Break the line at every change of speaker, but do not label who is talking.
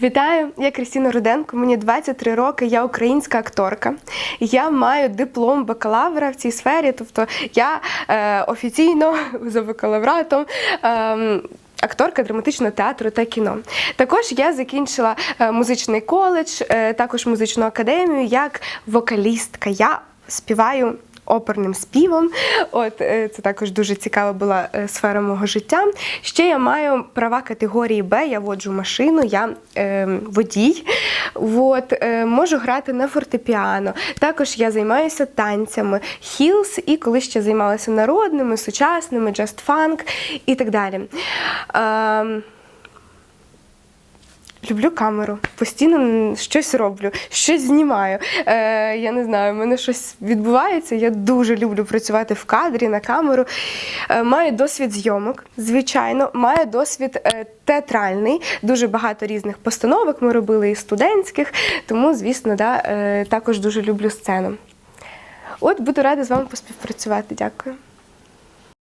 Вітаю, я Крістіна Руденко, мені 23 роки, я українська акторка. Я маю диплом бакалавра в цій сфері, тобто я е, офіційно за бакалавратом. Е, Акторка драматичного театру та кіно. Також я закінчила е, музичний коледж, е, також музичну академію як вокалістка. Я співаю оперним співом. От е, це також дуже цікава була е, сфера мого життя. Ще я маю права категорії Б, я воджу машину, я е, водій. От, е, можу грати на фортепіано. Також я займаюся танцями, хілс і коли ще займалася народними, сучасними, джаст-фанк і так далі. Е, Люблю камеру, постійно щось роблю, щось знімаю. Е, я не знаю, в мене щось відбувається. Я дуже люблю працювати в кадрі на камеру. Е, маю досвід зйомок, звичайно, маю досвід е, театральний. Дуже багато різних постановок ми робили і студентських, тому, звісно, да, е, також дуже люблю сцену. От буду рада з вами поспівпрацювати. Дякую.